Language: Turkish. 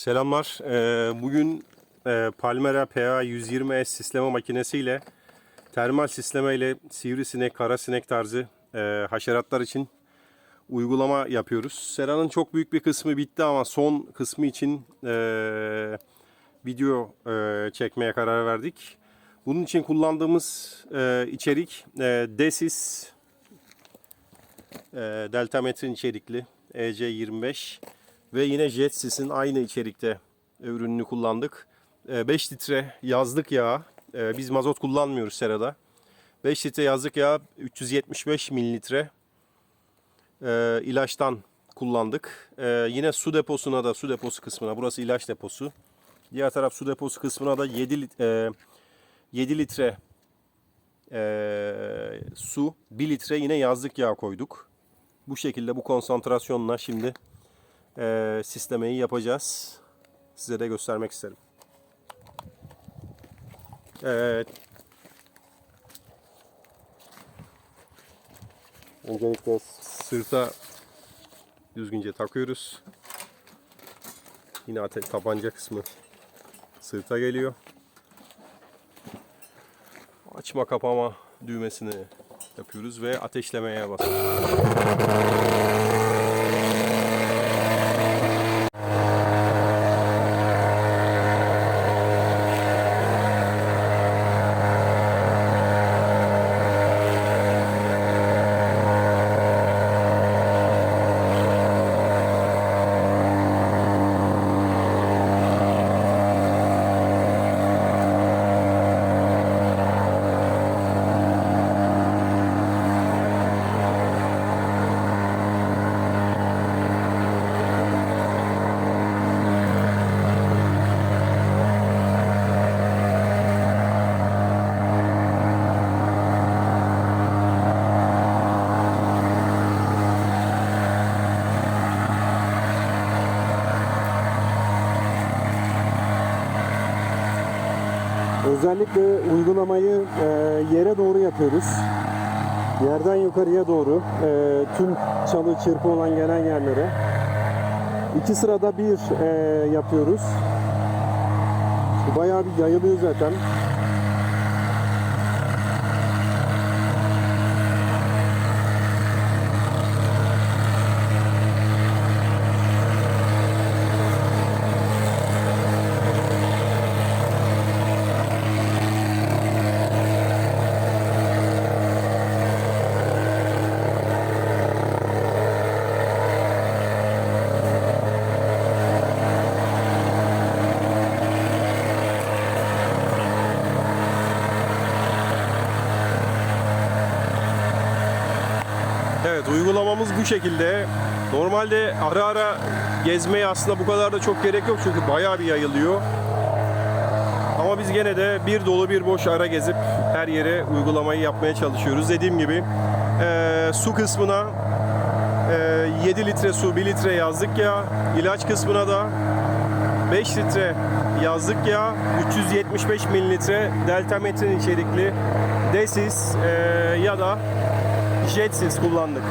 Selamlar. Ee, bugün e, Palmera PA 120S sisleme makinesiyle termal sisleme ile sivrisinek, karasinek tarzı e, haşeratlar için uygulama yapıyoruz. Seranın çok büyük bir kısmı bitti ama son kısmı için e, video çekmeye karar verdik. Bunun için kullandığımız içerik Desis e, Deltametrin içerikli EC25 ve yine Jetsys'in aynı içerikte ürününü kullandık. 5 litre yazlık yağ. e, Biz mazot kullanmıyoruz serada. 5 litre yazlık yağ 375 mililitre e, ilaçtan kullandık. E, Yine su deposuna da su deposu kısmına burası ilaç deposu. Diğer taraf su deposu kısmına da 7 litre 7 litre e, su, 1 litre yine yazlık yağ koyduk. Bu şekilde bu konsantrasyonla şimdi e, sistemeyi yapacağız. Size de göstermek isterim. Evet. Öncelikle sırta düzgünce takıyoruz. Yine ate tabanca kısmı sırta geliyor. Açma kapama düğmesini yapıyoruz ve ateşlemeye basıyoruz. Özellikle uygulamayı e, yere doğru yapıyoruz. Yerden yukarıya doğru e, tüm çalı çırpı olan gelen yerlere. İki sırada bir e, yapıyoruz. Bayağı bir yayılıyor zaten. Uygulamamız bu şekilde. Normalde ara ara gezmeye aslında bu kadar da çok gerek yok çünkü bayağı bir yayılıyor. Ama biz gene de bir dolu bir boş ara gezip her yere uygulamayı yapmaya çalışıyoruz. Dediğim gibi eee, su kısmına eee, 7 litre su 1 litre yazdık ya ilaç kısmına da 5 litre yazlık yağ, 375 mililitre deltametrin içerikli Desis eee, ya da Jetsins kullandık.